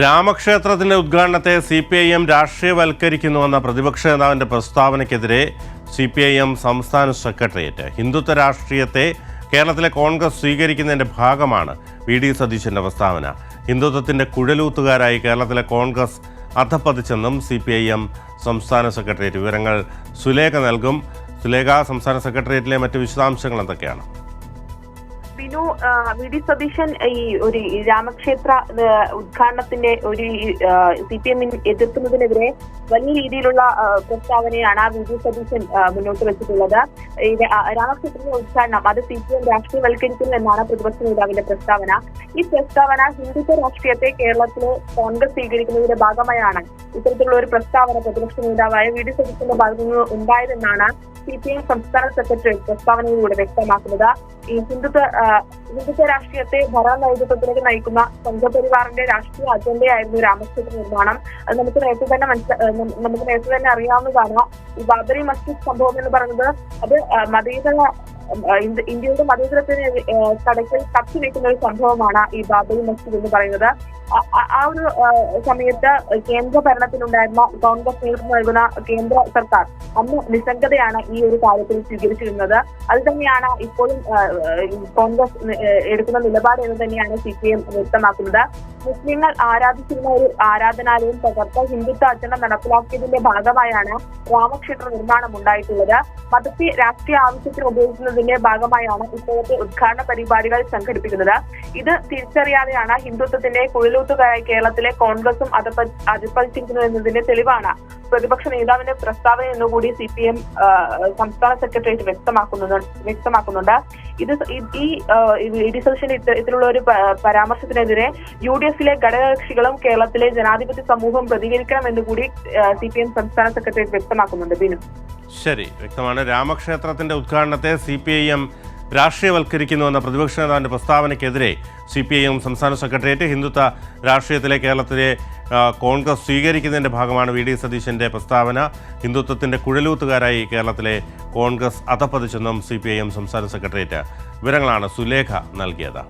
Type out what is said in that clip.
രാമക്ഷേത്രത്തിന്റെ ഉദ്ഘാടനത്തെ C P I M രാഷ്ട്രീയവൽക്കരിക്കുന്നുവെന്ന പ്രതിപക്ഷ നേതാവിന്റെ പ്രസ്താവനയ്ക്കെതിരെ സി പി ഐ എം സംസ്ഥാന സെക്രട്ടേറിയറ്റ്. ഹിന്ദുത്വ രാഷ്ട്രീയത്തെ കേരളത്തിലെ കോൺഗ്രസ് സ്വീകരിക്കുന്നതിന്റെ ഭാഗമാണ് വി ഡി സതീശന്റെ പ്രസ്താവന. ഹിന്ദുത്വത്തിന്റെ കുഴലൂത്തുകാരായി കേരളത്തിലെ കോൺഗ്രസ് അധപ്പതിച്ചെന്നും സി പി ഐ എം സംസ്ഥാന സെക്രട്ടേറിയറ്റ്. വിവരങ്ങൾ സുലേഖ നൽകും. സുലേഖ സംസ്ഥാന സെക്രട്ടേറിയറ്റിലെ മറ്റ് വിശദാംശങ്ങൾ എന്തൊക്കെയാണ്? ആ, വി ഡി സതീശൻ ഈ ഒരു രാമക്ഷേത്ര ഉദ്ഘാടനത്തിന്റെ ഒരു സി പി എമ്മിന് എതിർക്കുന്നതിനെതിരെ വലിയ രീതിയിലുള്ള പ്രസ്താവനയാണ് വി ഡി സതീശൻ മുന്നോട്ട് വെച്ചിട്ടുള്ളത്. രാമക്ഷേത്രത്തിന്റെ ഉദ്ഘാടനം അത് സി പി എം രാഷ്ട്രീയവൽക്കരിക്കുന്നു എന്നാണ് പ്രതിപക്ഷ നേതാവിന്റെ പ്രസ്താവന. ഈ പ്രസ്താവന ഹിന്ദുത്വ രാഷ്ട്രീയത്തെ കേരളത്തിലെ കോൺഗ്രസ് സ്വീകരിക്കുന്നതിന്റെ ഭാഗമായാണ് ഇത്തരത്തിലുള്ള ഒരു പ്രസ്താവന പ്രതിപക്ഷ നേതാവായ വി ഡി സതീശന്റെ ഭാഗത്തു നിന്ന് ഉണ്ടായതെന്നാണ് സി പി എം സംസ്ഥാന സെക്രട്ടറി പ്രസ്താവനയിലൂടെ വ്യക്തമാക്കുന്നത്. ഈ ഹിന്ദുത്വ ഹിന്ദുത്വ രാഷ്ട്രീയത്തെ ഭരണ നേതൃത്വത്തിലേക്ക് നയിക്കുന്ന സംഘപരിവാറിന്റെ രാഷ്ട്രീയ അജണ്ടയായിരുന്നു രാമക്ഷേത്ര നിർമ്മാണം. അത് നമുക്ക് നേരത്തെ തന്നെ മനസ്സില നമുക്ക് നേരത്തെ തന്നെ അറിയാവുന്നതാണ് ഈ ബാബറി മസ്ജിദ് സംഭവം എന്ന് പറയുന്നത് അത് മതേതര ഇന്ത്യയുടെ മതേതരത്തിന് കടയ്ക്കൽ കത്തി വെക്കുന്ന ഒരു സംഭവമാണ് ഈ ബാബറി മസ്ജിദ് എന്ന് പറയുന്നത്. ആ- ഒരു സമയത്ത് കേന്ദ്ര ഭരണത്തിലുണ്ടായിരുന്ന കോൺഗ്രസ് നേതൃത്വം നൽകുന്ന കേന്ദ്ര സർക്കാർ അന്ന് നിസ്സംഗതയാണ് ഈ ഒരു കാര്യത്തിൽ സ്വീകരിച്ചിരുന്നത്. അത് തന്നെയാണ് ഇപ്പോഴും കോൺഗ്രസ് എടുക്കുന്ന നിലപാട് എന്ന് തന്നെയാണ് സി പി എം വ്യക്തമാക്കുന്നത്. മുസ്ലിങ്ങൾ ആരാധിച്ചിരുന്ന ഒരു ആരാധനാലയം തകർത്ത് ഹിന്ദുത്വ അർച്ചന നടപ്പിലാക്കിയതിന്റെ ഭാഗമായാണ് രാമക്ഷേത്ര നിർമ്മാണം ഉണ്ടായിട്ടുള്ളത്. മതത്തെ രാഷ്ട്രീയ ആവശ്യത്തിന് ഉപയോഗിക്കുന്നതിന്റെ ഭാഗമായാണ് ഇപ്പോഴത്തെ ഉദ്ഘാടന പരിപാടികൾ സംഘടിപ്പിക്കുന്നത്. ഇത് തിരിച്ചറിയാതെയാണ് ഹിന്ദുത്വത്തിന്റെ കുഴലൂത്തുകാരായി കേരളത്തിലെ കോൺഗ്രസും അതിപ്പതിച്ചിരിക്കുന്നു എന്നതിന്റെ തെളിവാണ്. പ്രതിപക്ഷ നേതാവിന്റെ പ്രസ്താവന എന്നുകൂടി സി പി എം സംസ്ഥാന സെക്രട്ടേറിയറ്റ് വ്യക്തമാക്കുന്നുണ്ട് വ്യക്തമാക്കുന്നുണ്ട്. ഇത് ഈ- ഈ ഇത്തരത്തിലുള്ള ഒരു പരാമർശത്തിനെതിരെ യു ഡി എഫിലെ ഘടകകക്ഷികളും കേരളത്തിലെ ജനാധിപത്യ സമൂഹം പ്രതികരിക്കണം എന്നുകൂടി സി പി എം സംസ്ഥാന സെക്രട്ടേറിയറ്റ് വ്യക്തമാക്കുന്നുണ്ട്. ബിനു. ശരി വ്യക്തമാണ്. രാമക്ഷേത്രത്തിന്റെ ഉദ്ഘാടനത്തെ സി പി ഐ എം രാഷ്ട്രീയവൽക്കരിക്കുന്നുവെന്ന പ്രതിപക്ഷ നേതാവിന്റെ പ്രസ്താവനയ്ക്കെതിരെ സി പി ഐ എം സംസ്ഥാന സെക്രട്ടേറിയറ്റ് ഹിന്ദുത്വ രാഷ്ട്രീയത്തിലെ കേരളത്തിലെ കോൺഗ്രസ് സ്വീകരിക്കുന്നതിന്റെ ഭാഗമാണ് വി. ഡി. സതീശന്റെ പ്രസ്താവന. ഹിന്ദുത്വത്തിന്റെ കുഴലൂത്തുകാരായി കേരളത്തിലെ കോൺഗ്രസ് അധപ്പതിച്ചെന്നും സി പി ഐ എം സംസ്ഥാന സെക്രട്ടേറിയറ്റ്. വിവരങ്ങളാണ് സുലേഖ നൽകിയത്.